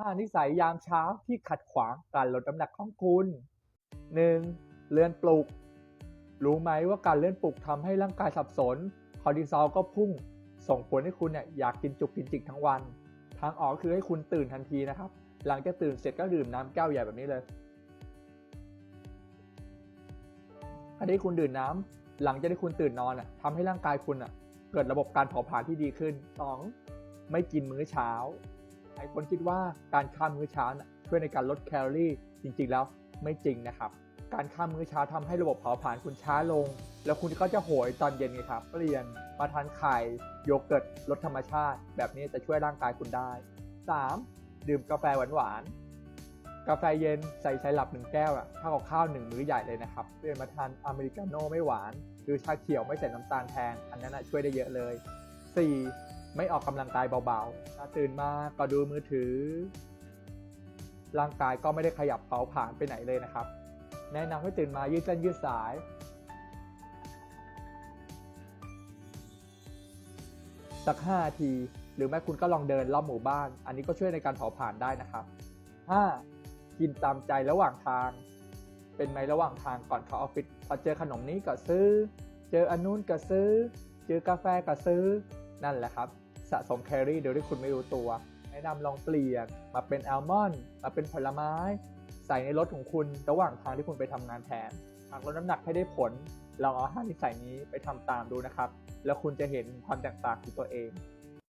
5นิสัยยามเช้าที่ขัดขวางการลดน้ำหนักของคุณ 1. เลื่อนปลุก รู้ไหมว่าการเลื่อนปลุกทำให้ร่างกายสับสน คอร์ติซอลก็พุ่ง ส่งผลให้คุณเนี่ยอยากกินจุกกินจิกทั้งวัน ทางออกคือให้คุณตื่นทันทีนะครับ หลังจากตื่นเสร็จก็ดื่มน้ำแก้วใหญ่แบบนี้เลย อันนี้คุณดื่มน้ำหลังจากที่คุณตื่นนอนอะทำให้ร่างกายคุณอะเกิดระบบการเผาผลาญที่ดีขึ้น 2. ไม่กินมื้อเช้า หลายคนคิดว่าการข้ามมื้อเช้าช่วยในการลดแคลอรี่ จริงๆแล้วไม่จริงนะครับ การข้ามมื้อเช้าทำให้ระบบเผาผลาญคุณช้าลง แล้วคุณก็จะโหยตอนเย็นไงครับเปลี่ยนมาทานไข่โยเกิร์ตรสธรรมชาติ แบบนี้จะช่วยร่างกายคุณได้ 3. ดื่มกาแฟหวานๆกาแฟเย็นใส่ไซรัปหนึ่งแก้วอะเท่ากับข้าวหนึ่งมื้อใหญ่เลยนะครับเปลี่ยนมาทานอเมริกาโน่ไม่หวาน หรือชาเขียวไม่ใส่น้ำตาลแทนอันนั้นช่วยได้เยอะเลย 4. ไม่ออกกำลังกายเบาๆถ้าตื่นมาก็ดูมือถือ ร่างกายก็ไม่ได้ขยับเผาผลาญไปไหนเลยนะครับ แนะนำให้ตื่นมายืดเส้นยืดสายสัก5นาที หรือแม้คุณก็ลองเดินรอบหมู่บ้าน อันนี้ก็ช่วยในการเผาผลาญได้นะครับ 5. กินตามใจระหว่างทาง เป็นไหมระหว่างทางก่อนเข้าออฟฟิศพอเจอขนมนี้ก็ซื้อ เจออันนู้นก็ซื้อ เจอกาแฟก็ซื้อ นั่นแหละครับ สะสมแคลอรี่โดยที่คุณไม่รู้ตัวแนะนำลองเปลี่ยนมาเป็นอัลมอนด์มาเป็นผลไม้ ใส่ในรถของคุณระหว่างทางที่คุณไปทำงานแทนหากลดน้ำหนักให้ได้ผลลองเอาห้านิสัยนี้ไปทำตามดูนะครับ แล้วคุณจะเห็นความแตกต่างของตัวเอง